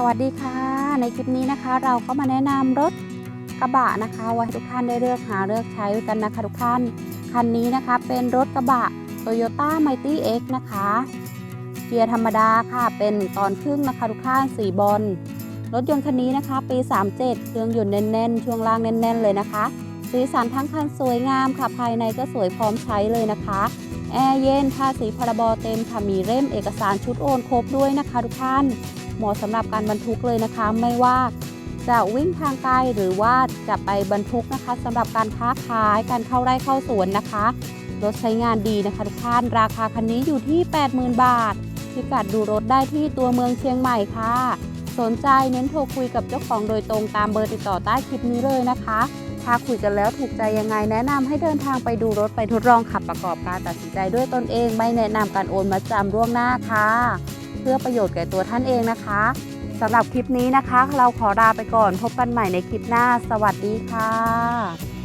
สวัสดีค่ะ ในคลิปนี้นะคะ เราก็มาแนะนำรถกระบะนะคะไว้ให้ทุกท่านได้เลือกหาเลือกใช้กันนะคะทุกท่านคันนี้นะคะเป็นรถกระบะ Toyota Mighty X นะคะเกียร์ธรรมดาค่ะเป็นตอนครึ่งนะคะทุกท่านสีบอลรถยนต์คันนี้นะคะ ปี 37 เครื่องยนต์แน่นๆ ช่วงล่างแน่น ๆ เลยนะคะ สีสันทั้งคันสวยงามค่ะ ภายในก็สวยพร้อมใช้เลยนะคะ แอร์เย็นภาษีพรบเต็มค่ะมีเล่มเอกสารชุดโอนครบด้วยนะคะทุกท่าน เหมาะสำหรับการบรรทุกเลยนะคะ ไม่ว่าจะวิ่งทางไกลหรือว่าจะไปบรรทุกนะคะสำหรับการค้าขายการเข้าไร่เข้าสวนนะคะรถใช้งานดีนะคะทุกท่านราคาคันนี้อยู่ที่ 80,000 บาทพิกัดดูรถได้ที่ตัวเมืองเชียงใหม่ค่ะ สนใจเน้นโทรคุยกับเจ้าของโดยตรงตามเบอร์ติดต่อใต้คลิปนี้เลยนะคะถ้าคุยกันแล้วถูกใจยังไงแนะนำให้เดินทางไปดูรถไปทดลองขับประกอบการตัดสินใจด้วยตนเอง ไม่แนะนำการโอนมาจำล่วงหน้าค่ะ พื่อประโยชน์แก่ตัวท่านเองนะคะสำหรับคลิปนี้นะคะ เราขอลาไปก่อนพบกันใหม่ในคลิปหน้า สวัสดีค่ะ